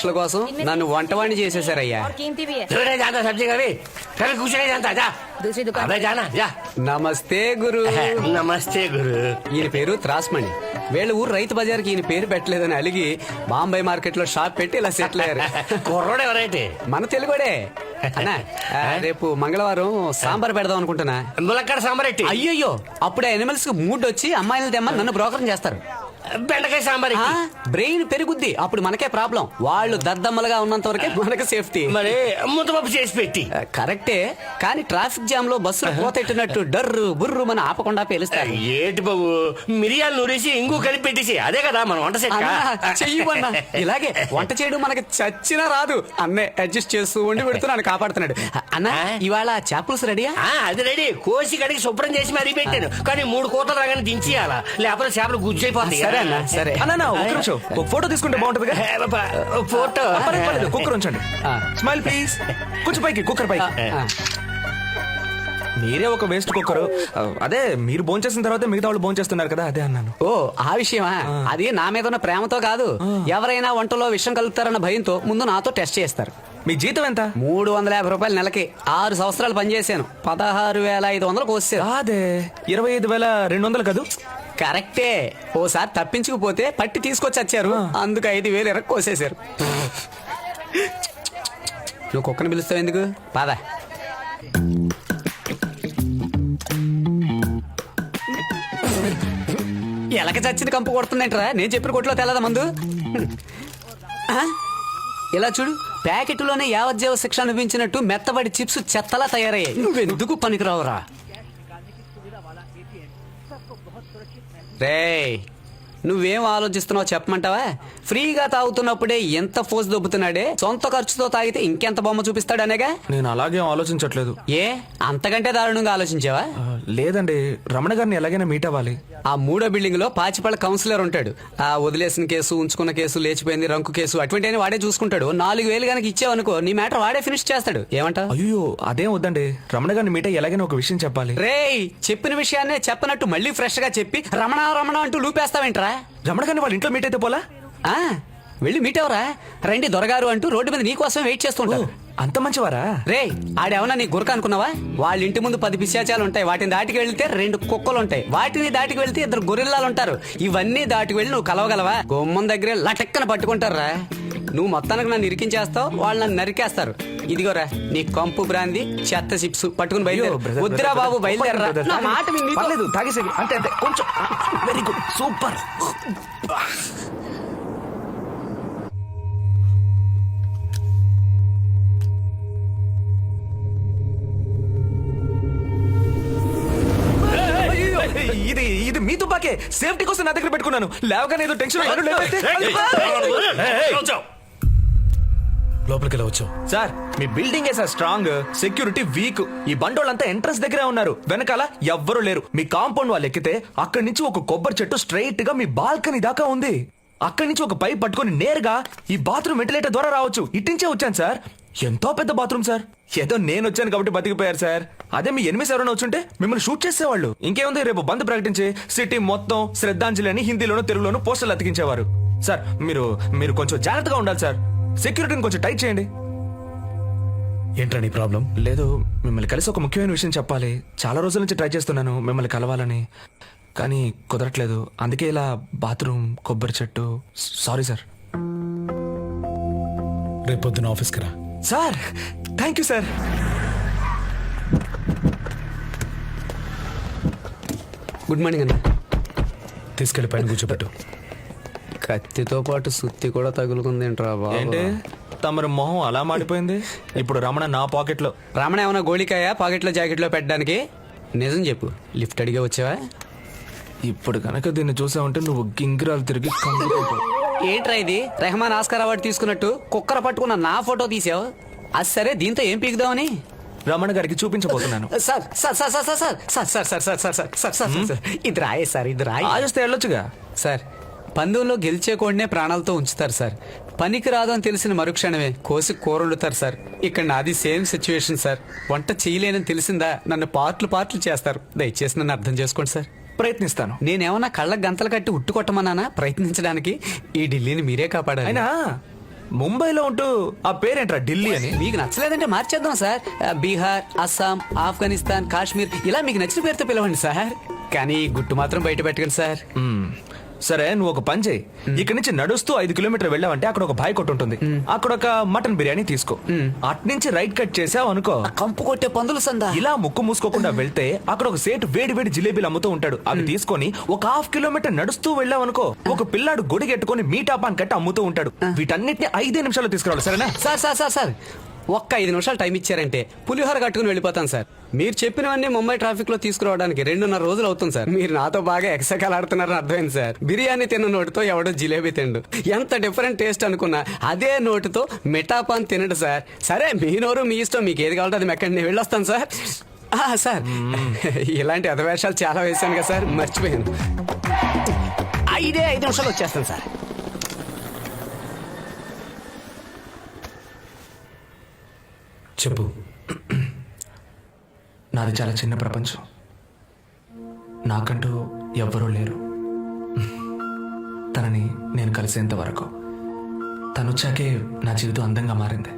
లక్షల కోసం నన్ను వంట వాణి చేసేసారయ్యా నమస్తే గురు. నమస్తే గురు. ఈయన పేరు త్రాస్మణి. వీళ్ళ ఊరు రైతు బజార్కి ఈయన పేరు పెట్టలేదని అలిగి బాంబే మార్కెట్లో షాప్ పెట్టి ఇలా సెటిల్ అయ్యారు. ఎవరైతే? మన తెలుగుడే. రేపు మంగళవారం సాంబార్ పెడదాం అనుకుంటున్నా. సాంబార్ అయ్యో అప్పుడే ఎనిమల్స్కి మూడ్ వచ్చి అమ్మాయిలు తెమ్మని నన్ను బ్రోకరం చేస్తారు. బెండకాయ సాంబార్ బ్రెయిన్ పెరుగుద్ది. అప్పుడు మనకే ప్రాబ్లం. వాళ్ళు దద్దమ్మలుగా ఉన్నంత వరకే మనకి సేఫ్టీ. మరి ముద్దపప్పు చేసి పెట్టి. కరెక్టే. కానీ ట్రాఫిక్ జామ్లో బస్సులు పోతెట్టినట్టు డర్రు బుర్రు మన ఆపకుండా పేలుస్తారు. ఏటి బాబు? మిరియాలు నూరేసి ఇంగు కలిపి పెట్టేసి అదే కదా మన వంట చెయ్యమన్నా ఇలాగే వంట చేయడం మనకి చచ్చినా రాదు. అన్నే అడ్జస్ట్ చేస్తూ ఉండి పెడుతున్నాను కాపాడుతున్నాడు. అన్న ఇవాళ చేపలుసు రెడీయా? అది రెడీ. కోసి కడిగి శుభ్రం చేసి మరీ పెట్టాను. కానీ మూడు కోతలు రాగానే దించేయాలా? లేకపోతే చేపలు గుజ్జైపోతాయి సరే అన్న సరే. అన్న ఒక నిమిషం. ఒక ఫోటో తీసుకుంటే బాబా, ఫోటో. పర్లేదు, పర్లేదు, కుక్కర్ ఉంచండి. Smile please. కొంచెం పైకి కుక్కర్ పైకి. మీరే ఒక వేస్ట్ కుక్కర్. అదే మీరు భోంచేసిన తర్వాత మిగతా వాళ్ళు భోంచేస్తున్నారు కదా అదే అన్నాను. ఓ ఆ విషయమా? అది నా మీద ఉన్న ప్రేమతో కాదు. ఎవరైనా వంటలో విషం కలుపుతారన్న భయంతో ముందు నాతో టెస్ట్ చేస్తారు. మీ జీతం ఎంత? మూడు వందల యాభై రూపాయలు నెలకి. ఆరు సంవత్సరాలు పనిచేశాను. పదహారు వేల ఐదు వందలకు వచ్చారు అదే ఇరవై ఐదు వేల రెండు వందలు కదూ? కరెక్టే. ఓసారి తప్పించుకుపోతే పట్టి తీసుకొచ్చి వచ్చారు అందుకు ఐదు వేలు ఎరకు కోసేశారు. నువ్వు కుక్కని పిలుస్తావు ఎందుకు? పద. ఎలక చచ్చింది కంపు కొడుతుందేంట్రా? నేను చెప్పిన కొట్లో తెల్లదా మందు? ఇలా చూడు? ప్యాకెట్లోనే యావజ్జీవ శిక్ష అనిపించినట్టు మెత్తబడి చిప్స్ చెత్తలా తయారయ్యాయి. నువ్వెందుకు పనికిరావురా? రే నువ్వేం ఆలోచిస్తున్నావు చెప్పమంటావా? ఫ్రీగా తాగుతున్నప్పుడే ఎంత ఫోర్స్ దొబ్బుతున్నాడే? సొంత ఖర్చుతో తాగితే ఇంకెంత బొమ్మ చూపిస్తాడనేగా నేను అలాగే ఆలోచించట్లేదు. ఏ? అంతకంటే దారుణంగా ఆలోచించావా? లేదండి. రమణ గారిని ఎలాగైనా మీట్ అవ్వాలి. ఆ మూడో బిల్డింగ్లో పాచిపళ్ళ కౌన్సిలర్ ఉంటాడు. ఆ వదిలేసిన కేసు ఉంచుకున్న కేసు లేచిపోయింది రంకు కేసు అటువంటి వాడే చూసుకుంటాడు. నాలుగు వేలు కనుక ఇచ్చావనుకో నీ మ్యాటర్ వాడే ఫినిష్ చేస్తాడు. ఏమంటావు? అయ్యో అదేం వద్దండి. రమణ గారిని మీట్ ఎలాగైనా ఒక విషయం చెప్పాలి. రేయ్ చెప్పిన విషయాన్నే చెప్పనట్టు మళ్ళీ ఫ్రెష్గా చెప్పి రమణ రమణ అంటూ లూపేస్తావేంట్రా? రమణ గారిని వాళ్ళ ఇంట్లో మీట్ అయితే పోలా? ఆ వెళ్ళి మీట్ ఎవరా రండి దొరగారు అంటూ రోడ్డు మీద నీకోసం వెయిట్ చేస్తుంటారు అంత మంచివారా? రే ఆడేమన్నా నీ గురక అనుకున్నావా? వాళ్ళ ఇంటి ముందు పది పిశాచాలు ఉంటాయి. వాటిని దాటికి వెళ్తే రెండు కుక్కలు ఉంటాయి. వాటిని దాటికి వెళ్తే ఇద్దరు గొరిల్లాలు ఉంటారు. ఇవన్నీ దాటికి వెళ్ళి నువ్వు కలవగలవా? గుమ్మం దగ్గరే లటక్కన పట్టుకుంటారా? నువ్వు మొత్తానికి నన్ను ఇరికించేస్తావు వాళ్ళు నన్ను నరికేస్తారు. ఇదిగోరా నీ కంపు బ్రాంది చెత్త చిప్స్ పట్టుకుని బయలుదేరు. brother, వద్దురా బాబు బయలుదేరరా మాట విని నీతో- పర్లేదు తాగేసేది అంతే అంతే కొంచెం వెరీ గుడ్ సూపర్. ఇది ఇది మీ తుపాకే సేఫ్టీ కోసం నా దగ్గర పెట్టుకున్నాను. లేవగానే ఏదో టెన్షన్ పడి లేపేస్తే- లోపలికి ఎలా వచ్చావు? సార్ మీ బిల్డింగ్ ఏ సార్ స్ట్రాంగ్ సెక్యూరిటీ వీక్ ఈ బండోళ్ళంతా ఎంట్రన్స్ దగ్గరే ఉన్నారు. వెనకాల ఎవ్వరూ లేరు. మీ కాంపౌండ్ వాళ్ళు ఎక్కితే అక్కడి నుంచి ఒక కొబ్బరి చెట్టు స్ట్రైట్గా మీ బాల్కనీ దాకా ఉంది. అక్కడి నుంచి ఒక పైప్ పట్టుకొని నేరుగా ఈ బాత్రూమ్ వెంటిలేటర్ ద్వారా రావచ్చు. ఇట్టించే వచ్చాను సార్. ఎంతో పెద్ద బాత్రూమ్ సార్. ఏదో నేను వచ్చాను కాబట్టి బతికిపోయారు సార్. అదే మీ ఎనిమిది ఎవరైనా వచ్చుంటే మిమ్మల్ని షూట్ చేసేవాళ్ళు. ఇంకేముంది రేపు బంద్ ప్రకటించి సిటీ మొత్తం శ్రద్ధాంజలి అని హిందీలోను తెలుగులోను పోస్టర్లు అతికించేవారు. సార్ మీరు మీరు కొంచెం జాగ్రత్తగా ఉండాలి సార్. సెక్యూరిటీని కొంచెం టైట్ చేయండి. ఏంట్రా నీ ప్రాబ్లం? లేదు మిమ్మల్ని కలిసి ఒక ముఖ్యమైన విషయం చెప్పాలి. చాలా రోజుల నుంచి ట్రై చేస్తున్నాను మిమ్మల్ని కలవాలని. కానీ కుదరట్లేదు. అందుకే ఇలా బాత్రూమ్ కొబ్బరి చెట్టు సారీ సార్. రేపు పొద్దున ఆఫీస్కి రా. Sir thank you sir. Good morning అన్న. తీసుకెళ్ళి పైన కూర్చోబెట్టు. కత్తితో పాటు సుత్తి కూడా తగులుకుందేంట్రా బాబు ఏంటి తమరి మొహం అలా మాడిపోయింది ఇప్పుడు రమణ నా పాకెట్లో రమణ ఏమైనా గోళికాయ పాకెట్లో జాకెట్లో పెట్టడానికి నిజం చెప్పు లిఫ్ట్ అడిగే వచ్చావా ఇప్పుడు కనుక దీన్ని చూసావంటే నువ్వు గింగిరాలు తిరిగి. ఏంట్రా ఇది రెహమాన్ ఆస్కార్ అవార్డు తీసుకున్నట్టు కుక్కర పట్టుకున్న నా ఫోటో తీసావు అది సరే దీంతో ఏం పీకుదామని రమణ గారికి చూపించబోతున్నాను sir sir sir sir sir sir sir sir sir sir sir sir sir sir ఇది రాయే సార్ ఇది రాయి ఆజస్తే వెళ్ళొచ్చుగా సార్ పందెంలో గెలిచే కోడినే ప్రాణాలతో ఉంచుతారు సార్. పనికి రాదు అని తెలిసిన మరుక్షణమే కోసి కూరలుతారు సార్. ఇక్కడ నాది సేమ్ సిచ్యువేషన్ సార్. వంట చేయలేనని తెలిసిందా నన్ను పార్ట్లు పార్ట్లు చేస్తారు. దయచేసి నన్ను అర్థం చేసుకోండి సార్. ప్రయత్నిస్తాను. నేనేమన్నా కళ్ళ గంతలు కట్టి ఉట్టు కొట్టమన్నానా ప్రయత్నించడానికి ఈ ఢిల్లీని మీరే కాపాడాలి. అయినా ముంబైలో ఉంటూ ఆ పేరేంట్రా ఢిల్లీ అని? మీకు నచ్చలేదంటే మార్చేద్దాం సార్. బీహార్ అస్సాం ఆఫ్ఘనిస్తాన్ కాశ్మీర్ ఇలా మీకు నచ్చిన పేరుతో పిలవండి సార్. కానీ ఈ గుట్టు మాత్రం బయట పెట్టకండి సార్. సరే నువ్వు ఒక పని చేయి. ఇక్కడి నుంచి నడుస్తూ ఐదు కిలోమీటర్ వెళ్ళావంటే అక్కడ ఒక బాయ్ కొట్టు ఉంటుంది. అక్కడ ఒక మటన్ బిర్యానీ తీసుకో. అట్నుంచి రైట్ కట్ చేసావు అనుకో. కంపు కొట్టే పందులు సందా. ఇలా ముక్కు మూసుకోకుండా వెళ్తే అక్కడ ఒక సేటు వేడి వేడి జిలేబీలు అమ్ముతూ ఉంటాడు. అవి తీసుకొని ఒక హాఫ్ కిలోమీటర్ నడుస్తూ వెళ్ళావనుకో ఒక పిల్లాడు గొడిగెట్టుకొని మీటాపాన్ కట్టి అమ్ముతూ ఉంటాడు. వీటన్నిటిని ఐదే నిమిషాలు తీసుకురావాలి. సరేనా? Sir sir sir sir. ఒక్క ఐదు నిమిషాలు టైం ఇచ్చారంటే పులిహోర కట్టుకుని వెళ్ళిపోతాను సార్. మీరు చెప్పినవన్నీ ముంబై ట్రాఫిక్లో తీసుకురావడానికి రెండున్నర రోజులు అవుతుంది సార్. మీరు నాతో బాగా ఎక్సకాలు ఆడుతున్నారని అర్థమైంది సార్. బిర్యానీ తిన్న నోటితో ఎవడో జిలేబీ తిండు. ఎంత డిఫరెంట్ టేస్ట్ అనుకున్నా అదే నోటితో మిఠాపాన్ తినడు సార్. సరే మీ నోరు మీ ఇష్టం మీకు ఏది కావాలంటే అది మెక్కండి నేను వెళ్ళొస్తాను సార్. ఆ, సార్. ఇలాంటి అధవేషాలు చాలా వేశాను కదా సార్. మర్చిపోయాను. ఐదే ఐదు నిమిషాలు వచ్చేస్తాను సార్. చెప్పు. నాది చాలా చిన్న ప్రపంచం. నాకంటూ ఎవ్వరూ లేరు. తనని నేను కలిసేంత వరకు. తను వచ్చాకే నా జీవితం అందంగా మారింది.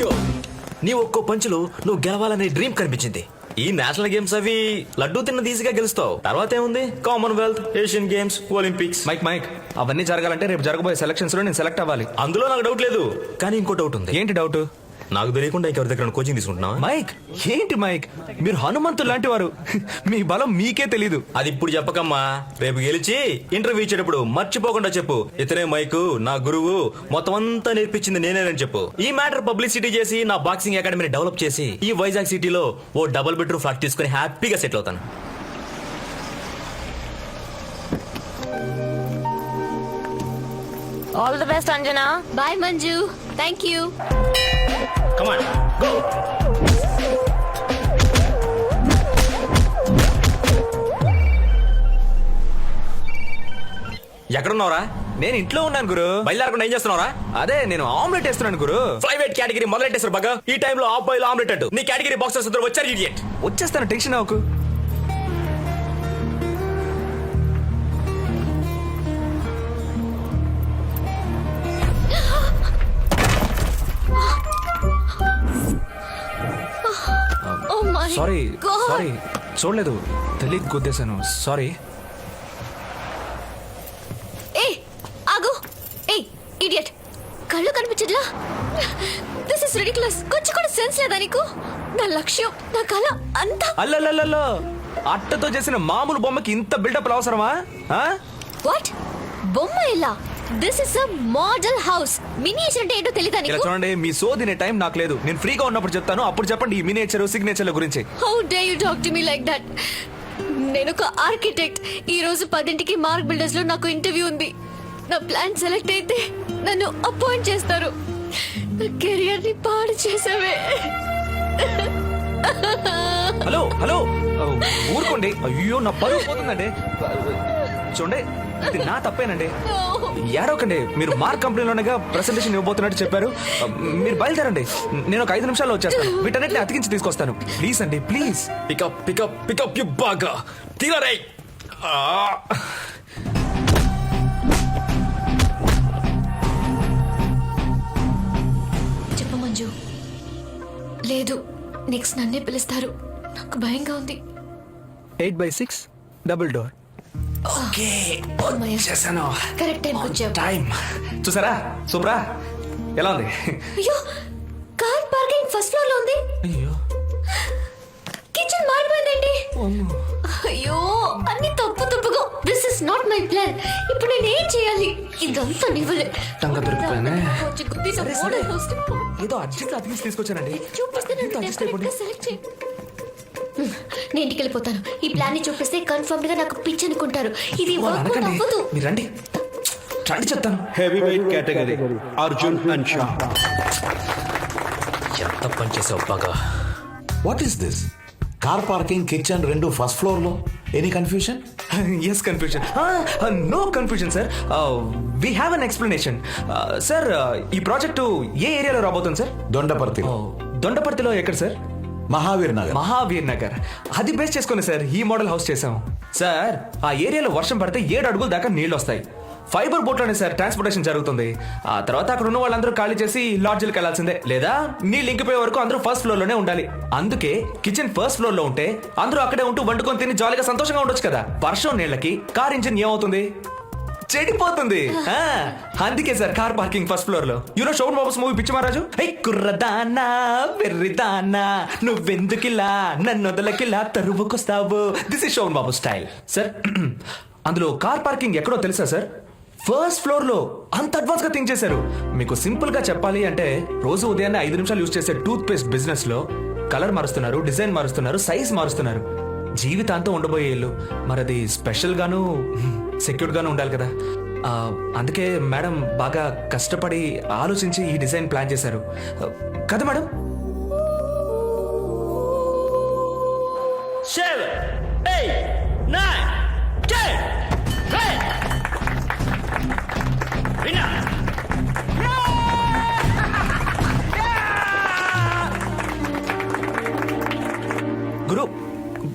యో నీ ఒక్కో పంచులు నువ్వు గెలవాలనే డ్రీమ్ కనిపించింది. ఈ నేషనల్ గేమ్స్ అవి లడ్డూ తిన్న ఈజీగా గెలుస్తావు. తర్వాత ఏముంది? Commonwealth Asian Games Olympics. Mike mike అవన్నీ జరగాలంటే రేపు జరగబోయే సెలక్షన్స్లో నేను సెలెక్ట్ అవ్వాలి. అందులో నాకు డౌట్ లేదు. కానీ ఇంకో డౌట్ ఉంది. ఏంటి డౌట్ నాకు తెలియకుండా ఇంకెవరి దగ్గర కోచింగ్ తీసుకుంటున్నావా? మైక్ ఏంటి మైక్? మీరు హనుమంతు లాంటి వారు. మీ బలం మీకే తెలీదు. అది ఇప్పుడు చెప్పకమ్మా. రేపు గెలిచి ఇంటర్వ్యూ ఇచ్చేటప్పుడు మర్చిపోకుండా చెప్పు. ఇతనే మైకు నా గురువు మొత్తం అంతా నేర్పించింది నేనేనని చెప్పు. ఈ మ్యాటర్ పబ్లిసిటీ చేసి నా బాక్సింగ్ అకాడమీని డెవలప్ చేసి ఈ వైజాగ్ సిటీలో ఓ డబుల్ బెడ్రూమ్ ఫ్లాట్ తీసుకుని హ్యాపీగా సెటిల్ అవుతాను. All the best Anjana. Bye Manju thank you come on go ఎక్కడున్నావురా? నేను ఇంట్లో ఉన్నాను గురు. బయలుదేరకుండా ఏం చేస్తున్నావురా? అదే నేను ఆమ్లెట్ వేస్తున్నాను గురు. ప్రైవేట్ కేటగిరీ మొదలెట్టేశారు బాగా ఈ టైంలో ఆఫ్ బాయిల్ ఆమ్లెట్ అంటూ. నీ కేటగిరీ బాక్సర్స్ ఇద్దరు వచ్చారు ఇడియట్ వచ్చేస్తాను టెన్షన్ అవ్వకు. Sorry sorry. చూడలేదు. తెలియక గుద్దేశాను. సారీ. ఏ ఆగు. ఏ ఇడియట్ కళ్ళు కనిపించట్లా? దిస్ ఇస్ రిడికులస్ కొంచెం కూడా సెన్స్ లేదా నీకు? నా లక్ష్యం నా కళ అంతా. అల్లల్లల్లో అట్టతో చేసిన మామూలు బొమ్మకి ఇంత బిల్డప్ అవసరమా? ఆ? వాట్ బొమ్మ ఇలా this is a model house miniature అంటే ఏంటో ఇలా నీకు? చూడండి మీ సోదినే టైం నాకు లేదు. నేను ఫ్రీగా ఉన్నప్పుడు చెప్తాను అప్పుడు చెప్పండి ఈ మినేచర్ సిగ్నేచర్ల గురించి. How dare you talk to me like that నేను ఒక ఆర్కిటెక్ట్ ఈ రోజు పదింటికి మార్క్ బిల్డర్స్లో నాకు ఇంటర్వ్యూ ఉంది. నా ప్లాన్ సెలెక్ట్ అయితే నన్ను అపాయింట్ చేస్తారు. నా కెరియర్ని పాడు చేసావే. హలో హలో ఊరుకోండి. అయ్యో నా పరువు పోతుందండి. చూడండి ఇది నా తప్పేనండి. ఏడవకండి మీరు మార్క్ కంపెనీలోనేగా ప్రెసెంటేషన్ ఇవ్వబోతున్నట్టు చెప్పారు. మీరు బయలుదేరండి నేను ఒక ఐదు నిమిషాల్లో వచ్చేస్తాను. వీటన్నిటిని అతికించి తీసుకొస్తాను. ప్లీజ్ అండి please pick up pick up pick up you బాగా తీరరే. చెప్ప మంజు. లేదు నెక్స్ట్ నన్నే పిలుస్తారు. నాకు భయంగా ఉంది. Eight by six double door okay. చేశాను కరెక్ట్ టైంకి వచ్చావు. టైం చూసారా? సూపరా? ఎలా ఉంది? అయ్యో కార్ పార్కింగ్ ఫస్ట్ ఫ్లోర్లో ఉంది. అయ్యో. కిచెన్ మారిపోయిందేంటి? అయ్యో అన్ని తప్పు తప్పుగా. This is not my plan ఇప్పుడు నేను ఏం చేయాలి? ఇదంతా నివ్వలే టంగ దొరికిపోయానే. ఏదో అర్జెంట్ అతికి తీసుకొచ్చానండి. చూపిస్తే నన్ను ఇంత నేను ఇంటికి వెళ్ళిపోతాను. ఈ ప్లాన్ని చూపిస్తే కన్ఫర్మ్గా నాకు పిచ్చి అనుకుంటారు. ఇది అవ్వదు. మీరు రండి. రండి చెప్తాను. Heavyweight category. Arjun and Shah. ఎంత పని చేసావు బాగా? What is this car parking kitchen రెండు ఫస్ట్ ఫ్లోర్లో any confusion yes confusion no confusion sir we have an explanation sir ఈ ప్రాజెక్టు ఏ ఏరియాలో రాబోతుంది సార్ దొండపర్తి దొండపర్తిలో ఎక్కడ సార్ మహావీర్ నగర్. మహావీర్ నగర్. అది బేస్ చేసుకుని సార్ ఈ మోడల్ హౌస్ చేసాం సార్? ఆ ఏరియాలో వర్షం పడితే ఏడు అడుగుల దాకా నీళ్ళు వస్తాయి. ఫైబర్ బోట్లోనే సార్ ట్రాన్స్పోర్టేషన్ జరుగుతుంది. ఆ తర్వాత అక్కడ ఉన్న వాళ్ళందరూ ఖాళీ చేసి లాడ్జ్లకు వెళ్ళాల్సిందే లేదా నీళ్ళు ఇంకిపోయే వరకు అందరూ ఫస్ట్ ఫ్లోర్లోనే ఉండాలి. అందుకే కిచెన్ ఫస్ట్ ఫ్లోర్లో ఉంటే అందరూ అక్కడే ఉంటూ వండుకొని తిని జాలీగా సంతోషంగా ఉండొచ్చు కదా. వర్షం నీళ్ళకి కార్ ఇంజిన్ ఏమవుతుంది? చెడిపోతుంది. ఆ, అందుకే సార్ కార్ పార్కింగ్ ఫస్ట్ ఫ్లోర్లో you know Shobhan Babu's movie పిచ్చి మహారాజు? హే కుర్రదానా వెర్రిదానా నువ్వెందుకిలా నన్ను వదలకిలా తరువుకొస్తావు? This is Shobhan Babu style sir అందులో కార్ పార్కింగ్ ఎక్కడో తెలుసా సార్ ఫస్ట్ ఫ్లోర్లో అంత అడ్వాన్స్గా థింక్ చేశారు. మీకు సింపుల్గా చెప్పాలి అంటే రోజు ఉదయాన్నే ఐదు నిమిషాలు యూజ్ చేసే టూత్ పేస్ట్ బిజినెస్లో కలర్ మారుస్తున్నారు డిజైన్ మారుస్తున్నారు సైజ్ మారుస్తున్నారు. జీవితాంతం ఉండబోయే ఇల్లు. మరి అది స్పెషల్ సెక్యూర్డ్గాను ఉండాలి కదా. అందుకే మేడం బాగా కష్టపడి ఆలోచించి ఈ డిజైన్ ప్లాన్ చేశారు. కదా మేడం?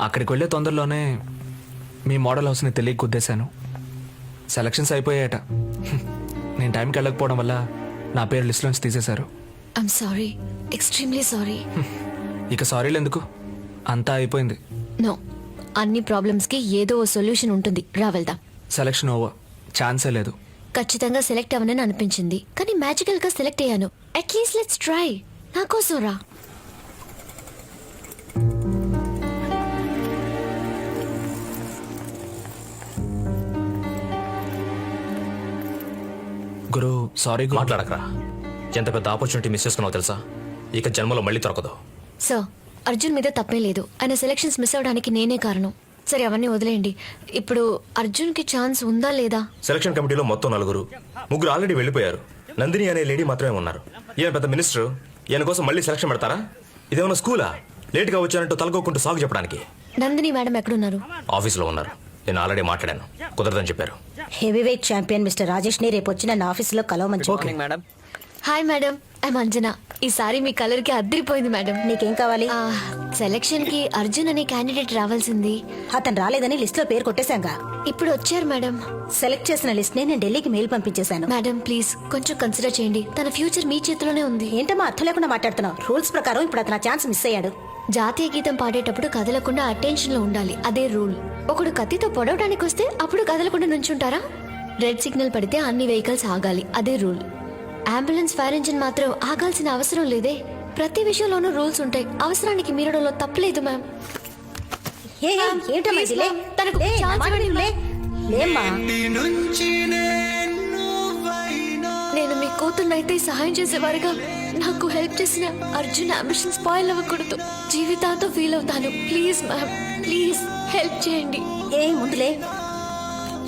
అక్కడికి వెళ్ళే తొందరలోనే మీ మోడల్ హౌస్ని తెలియ గుద్దేశాను. సెలక్షన్స్ అయిపోయాయట. నేను టైంకి వెళ్ళకపోవడం వల్ల నా పేరు లిస్ట్లోంచి తీసేశారు. ఐఎమ్ సారీ ఎక్స్ట్రీమ్లీ సారీ ఇక సారీలు ఎందుకు? అంతా అయిపోయింది. నో అన్ని ప్రాబ్లమ్స్కి ఏదో ఓ సొల్యూషన్ ఉంటుంది. రా వెళ్దాం. Selection over. ఛాన్సే లేదు. ఖచ్చితంగా సెలెక్ట్ అవ్వనని అనిపించింది. కానీ మ్యాజికల్గా సెలెక్ట్ అయ్యాను. అట్లీస్ట్ లెట్స్ ట్రై నా కోసం రా. గురు సారీ గురు. మాట్లాడకరా. ఎంత పెద్ద ఆపర్చునిటీ మిస్ చేసుకున్నావు తెలుసా? ఇక జన్మలో మళ్ళీ దొరకదు. సో అర్జున్ మీద తప్పే లేదు. ఆయన సెలక్షన్స్ మిస్ అవడానికి నేనే కారణం. సరే అవన్నీ వదిలేయండి. ఇప్పుడు అర్జున్కి ఛాన్స్ ఉందా లేదా? సెలక్షన్ కమిటీలో మొత్తం నలుగురు. ముగ్గురు ఆల్రెడీ వెళ్ళిపోయారు. నందిని అనే లేడీ మాత్రమే ఉన్నారు. ఈయన పెద్ద మినిస్టర్ ఈయన కోసం మళ్ళీ సెలక్షన్ పెడతారా? ఇదేమన్నా స్కూలా లేట్గా వచ్చానంటూ తలకోకుంటూ సాగు చెప్పడానికి. నందిని మేడం ఎక్కడున్నారు? ఆఫీస్లో ఉన్నారు. నేను ఆల్రెడీ మాట్లాడాను. కుదరదని చెప్పారు. హెవీవెయిట్ ఛాంపియన్ మిస్టర్ రాజేష్ని రేపు వచ్చి నన్ను ఆఫీసులో కలవమని చెప్పు. హాయ్ మేడం ఐమ్ అంజనా ఈసారి మీ కలర్కి అద్దరిపోయింది మేడం నీకేం కావాలి? సెలక్షన్కి అర్జున్ అనే క్యాండిడేట్ రావాల్సింది. అతను రాలేదని లిస్ట్లో పేరు కొట్టేశాంగా. ఇప్పుడు వచ్చారు మేడం సెలెక్ట్ చేసిన లిస్ట్ని నేను ఢిల్లీకి మెయిల్ పంపించేశాను. మేడం ప్లీజ్ కొంచెం కన్సిడర్ చేయండి. తన ఫ్యూచర్ మీ చేతిలోనే ఉంది. ఏంటమ్మా అర్థం లేకుండా మాట్లాడుతున్నావు? రూల్స్ ప్రకారం ఇప్పుడు అతను ఛాన్స్ మిస్ అయ్యాడు. జాతీయ గీతం పాడేటప్పుడు కదలకుండా అటెన్షన్లో ఉండాలి. అదే రూల్ ఒకడు కత్తితో పొడవడానికి వస్తే అప్పుడు కదలకుండా నుంచుంటారా? రెడ్ సిగ్నల్ పడితే అన్ని వెహికల్స్ ఆగాలి. అదే రూల్ అంబులెన్స్ ఫైర్ ఇంజిన్ మాత్రం ఆగాల్సిన అవసరం లేదే. ప్రతి విషయంలోనూ రూల్స్ ఉంటాయి. అవసరానికి మీరడంలో తప్పలేదు మ్యామ్ నేను మీ కూతుర్నైతే సహాయం చేసేవారుగా నాకు హెల్ప్ చేసిన అర్జున్ అంబిషన్ స్పాయిల్ అవ్వకూడదు. జీవితాంతో ఫీల్ అవుతాను. ప్లీజ్ మ్యామ్ ప్లీజ్ హెల్ప్ చేయండి. ఏ ముందులే.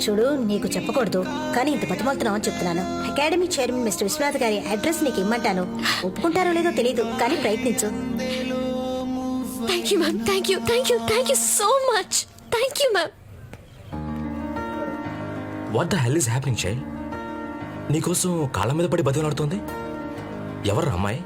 చూడు నీకు చెప్పకూడదు కానీ ఇంత బతిమాలుతున్నావు అని చెప్తున్నాను. అకాడమీ చైర్మన్ మిస్టర్ విశ్వనాథ్ గారి అడ్రస్ నీకు ఇమ్మంటాను. ఒప్పుకుంటారో లేదో తెలియదు కానీ ప్రయత్నించు. Thank you ma'am thank you thank you thank you so much thank you ma'am what the hell is happening child నీకోసం కాళ్ళ మీద పడి బతిలాడుతుంది ఎవరు అమ్మాయి?